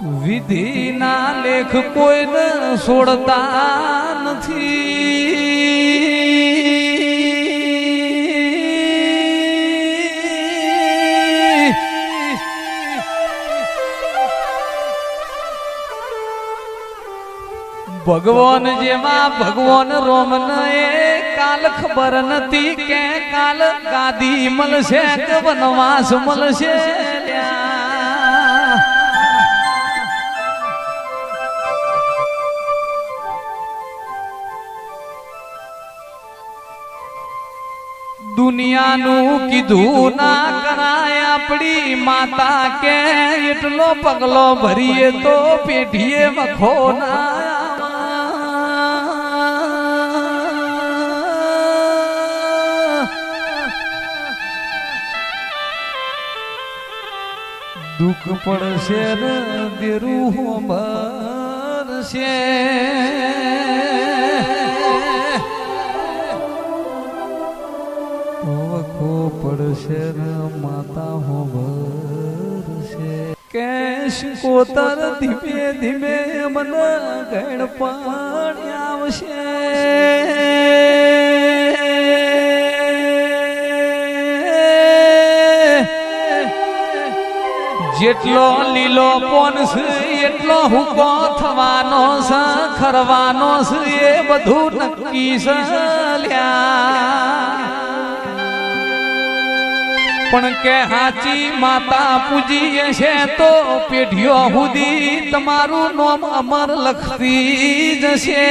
વિધિના લેખ કોઈને છોડતા નથી. ભગવાન જેવા ભગવાન રોમન એ કાલ ખબર નથી કે કાલ ગાદી મળશે કે વનવાસ મળશે. દુનિયાનું કીધું ના કરાય આપણી માતા કે એટલો પગલો ભરીએ તો પેઢીએ વખો દુઃખ પડશે ને દેરું ભરશે વખો પડશે માતા હો ભરશે કેશ કોતર ધીમે ધીમે મન ગણ પાણી આવશે. જેટલો લીલો પોન એટલો હુકો થવાનો છે, ખરવાનો છે, એ બધું નક્કી છે લ્યા. પણ કે હાચી માતા પૂજીએ છે તો પેઢીઓ સુધી તમારું નામ અમર લખતી જશે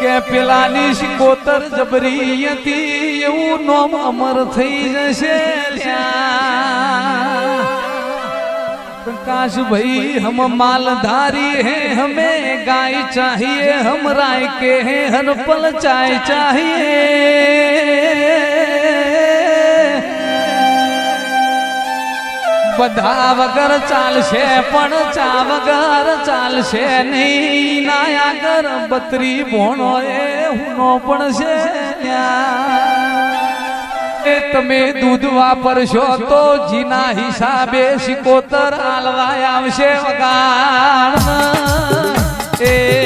કે પેલાની શિકોતર જબરી હતી, એવું નામ અમર થઈ જશે લ્યા. प्रकाश भाई हम मालधारी हैं हमें गाय चाहिए हम राय के हैं हर पल चाय चाहिए બધા વગર ચાલશે પણ ચા વગર ચાલશે નહીં ના આગળ બત્રી ભોણો એ હુનો પણ છે ન્યા. તમે દૂધ વાપરશો તો જીના હિસાબે સિકોતર આલવાય આવશે વગાડ એ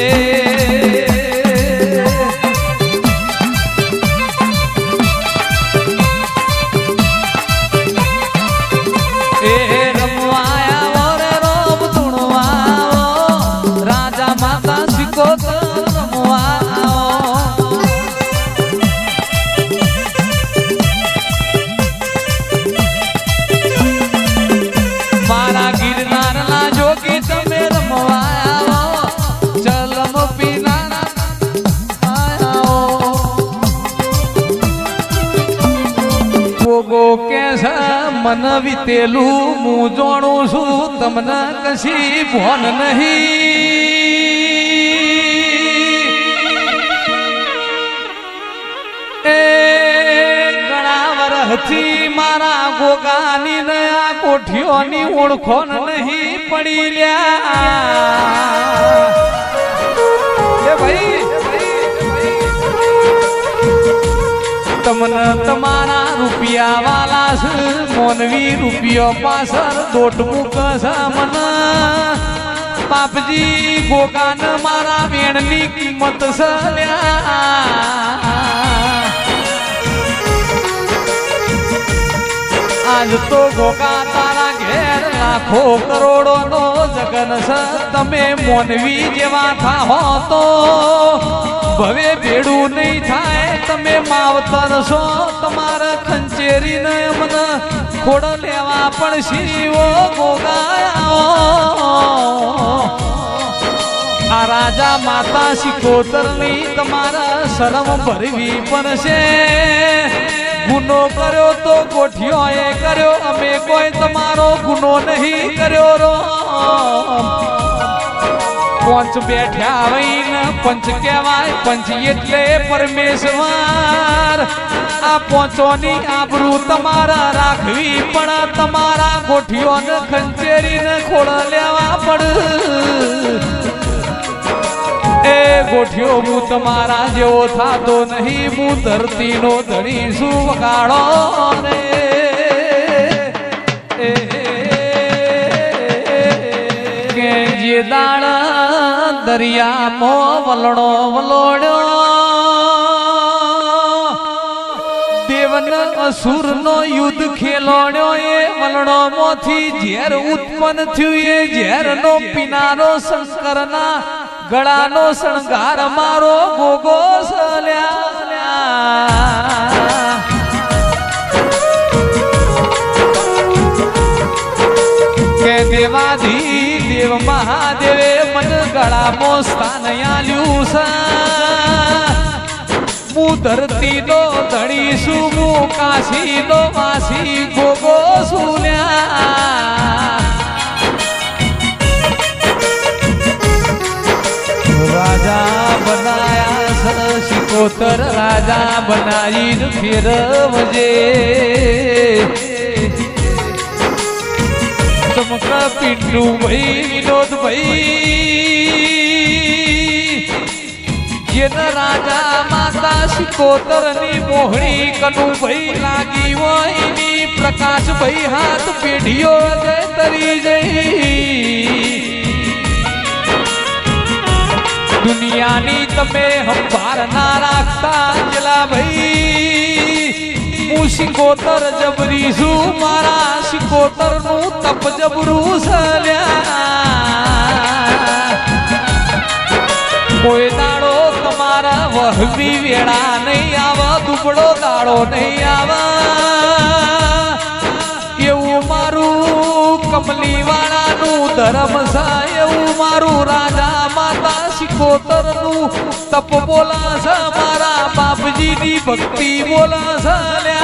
વિતેલું હું જોણું છું, તમને કશી ભોન નહીં. એ ઘણા વરહથી મારા ગોગાની દયા કોઠીઓની ઓળખોન નહીં પડી એ ભાઈ. તમને તમારા રૂપિયા વાલા મોનવી રૂપિયો પાછળ દોટ મને. બાપજી ગોકાન મારા વેણની કિંમત સલ્યા આજ તો ગોકા તારા ઘેર લાખો કરોડો નો જગન સ તમે મોનવી જેવા થાહો તો. ભવે ભેડું નહીં થાય. તમે માવતર છો, તમારા ખંચેરી ને મને ખોડ લેવા પણ શિવો ગોગાયા. આ રાજા માતા શિકોતરની તમારા શરમ ભરવી પણ છે ગુનો કર્યો તો ગોઠિયો એ કર્યો, અમે કોઈ તમારો ગુનો નહીં કર્યો રો પંચ બેઠ્યા આવીને પંચ કહેવાય પંચ એટલે પરમેશ્વર આ પોચોની આબરૂ તમારા રાખવી પણ તમારા ગોઠીઓને ખંચેરીને ખોળ લેવા પડ એ ગોઠિયો હું તમારા જેવો થાતો નહીં હું ધરતીનો ધણી શું વગાડો રે કે જે દાળ દરિયામાં વલણો વલોડ્યો. દેવન અસુર નો યુદ્ધ ખેલોડ્યો એ વલણો મોથી ઝેર ઉત્પન્ન થયું એ ઝેર નો પીનારો શંકર ના ગળાનો શણગાર મારો ગોગો સલ્યા દેવાધી દેવ મહાદેવે મન ગળામાં સ્થાન આલ્યું છે હું ધરતી નો ધણી છું હું કાશી નો વાસી ગોગો સુલ્યા રાજા બનાયા છે શિકોતર રાજા બનાવીને ફેરવજે ચમકા ભાઈ વિનોદ ભાઈ જેન રાજા માતા શિકોતરની મોહણી કનુ ભાઈ લાગી હોયની પ્રકાશ ભાઈ હાથ પેઢીઓ જય તરી જઈ. દુનિયાની તમે હંભાર ના રાખતા શિકોતર જબરી છું મારા શિકોતરનું તપ જબરું કોઈ દાડો તમારા વહવી વેળા નહીં આવા, દુબળો દાડો નહીં આવા. એવું મારું કમલી વાળાનું ધર્મ છે એવું મારું રાજા માતા શિકોતરનું તપ બોલા છે મારા બાપજીની ભક્તિ બોલા છે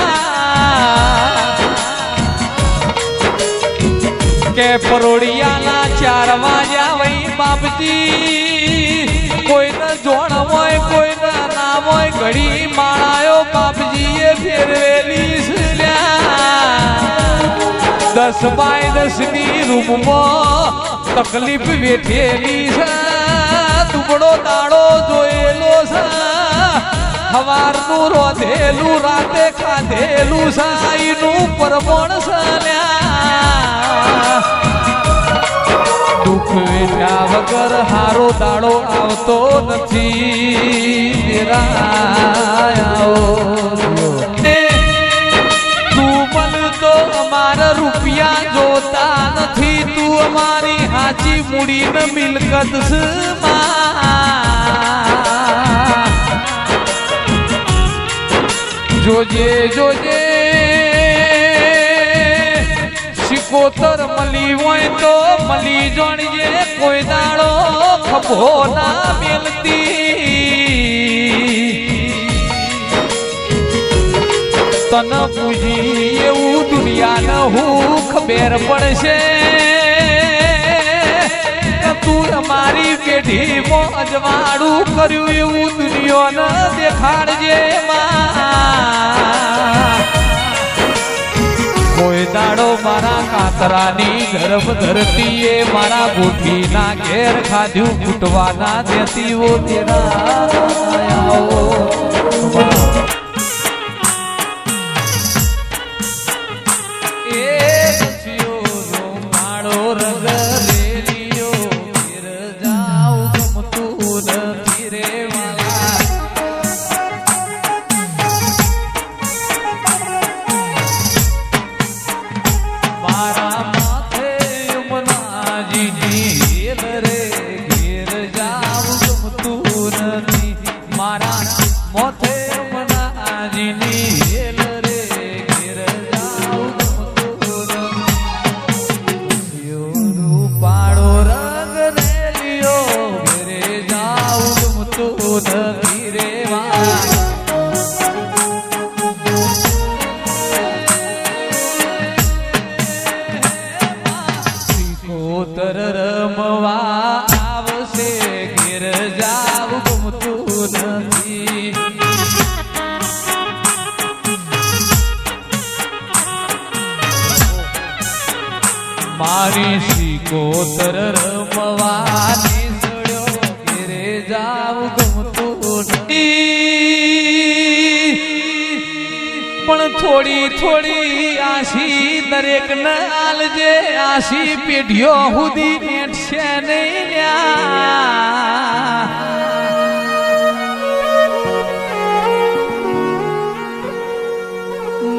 કે પરોડિયાના ચાર વાગ્યા વહી બાપજી. કોઈને જોણ હોય, કોઈને નામ હોય, ઘડી માળાયો બાપજીએ ફેરવેલી છે દસ બાય દસની રૂમમાં તકલીફ વેઠેલી છે. ટુકડો દાડો જોયેલો છે. હવારનું રોધેલું, રાતે ખાધેલું સાઈનું પરમણ સલ્યા દુઃખ વેઠ્યા વગર હારો દાડો આવતો નથી. ને તું અમારા રૂપિયા જોતા તું અમારી હાચી મૂડીને મિલકત છે જોજે જોજે શિકોતર મળી હોય તો મળી જોણીએ કોઈ દાડો ખભો ના મેલતી. તન પૂજી એવું દુનિયાને હું ખબર પડશે. તું અમારી પેઢી અજવાળું કર્યું એવું દુનિયાને દેખાડજે માં. કોઈ દાડો મારા કાતરાની ગર્ભ એ મારા ગોઠીના ઘેર ખાધ્યું ફૂટવાના દેતીઓ તેરા આયાઓ. મારા જાવ નથી પણ થોડી થોડી આશી દરેક નાલ જે આશી પેઢીઓ સુધી નેટશે નહીં લ્યા.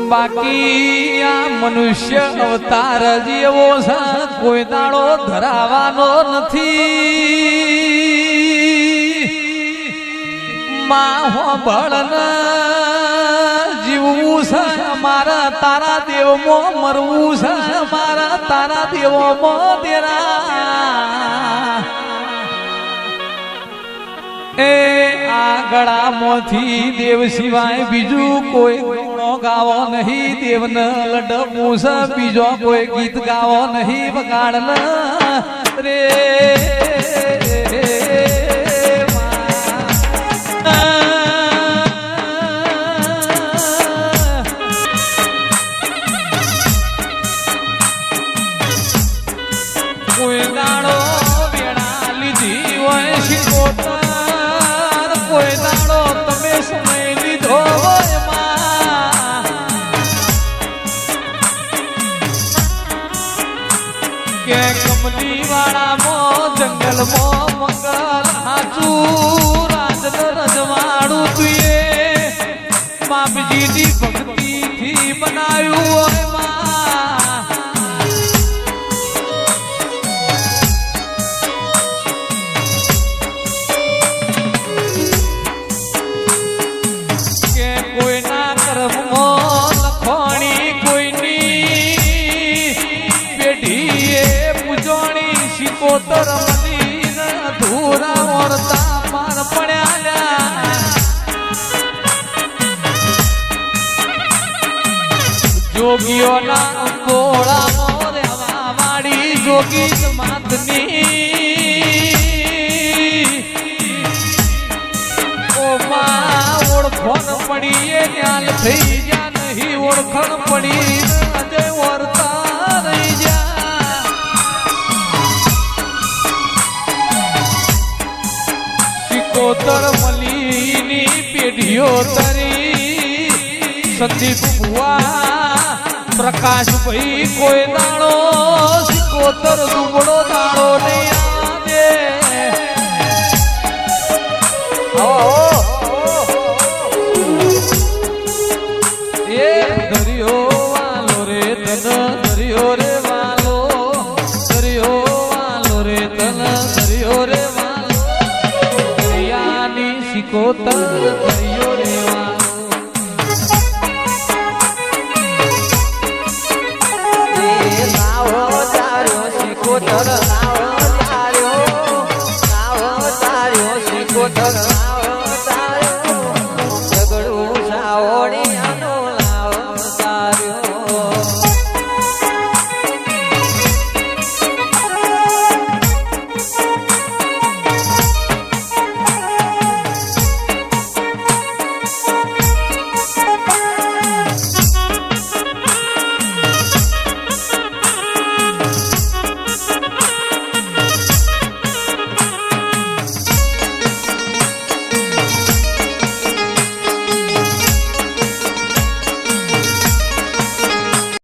બાકી આ મનુષ્ય અવતાર જેવો છે, કોઈ દાડો ધરાવાનો નથી માં હોબળ જીવવું છે મારા, તારા દેવમાં મરવું છે મારા, તારા દેવોમાં તેરા. એ આ ગળામાંથી દેવ સિવાય બીજું કોઈ ગુણો ગાવો નહીં. દેવન લડવું છે બીજો કોઈ ગીત ગાવો નહીં. વગાડ રે. જંગલમાં મંગલ હાચું રાજ રજવાડું તુએ બાપજીની ભક્તિથી બનાવ્યું જોગીઓના અંગોળામાં રહેવા વાળી જોગી જમાતની ઓમાં થઈ જા નહીં, ઓળખણ પડી વર્તા રહી જા સિકોતર મલીની પેઢીઓ તરી સંદીપ ભુવા પ્રકાશભાઈ કોઈ દાણો સિકોતર દુબળો દાણો નહીં આવે. એ દરિયો વાલો રે તન દરિયો રે વાલો. દરિયો વાલો રે તન દરિયો રે વાલો. દરિયાની સિકોતર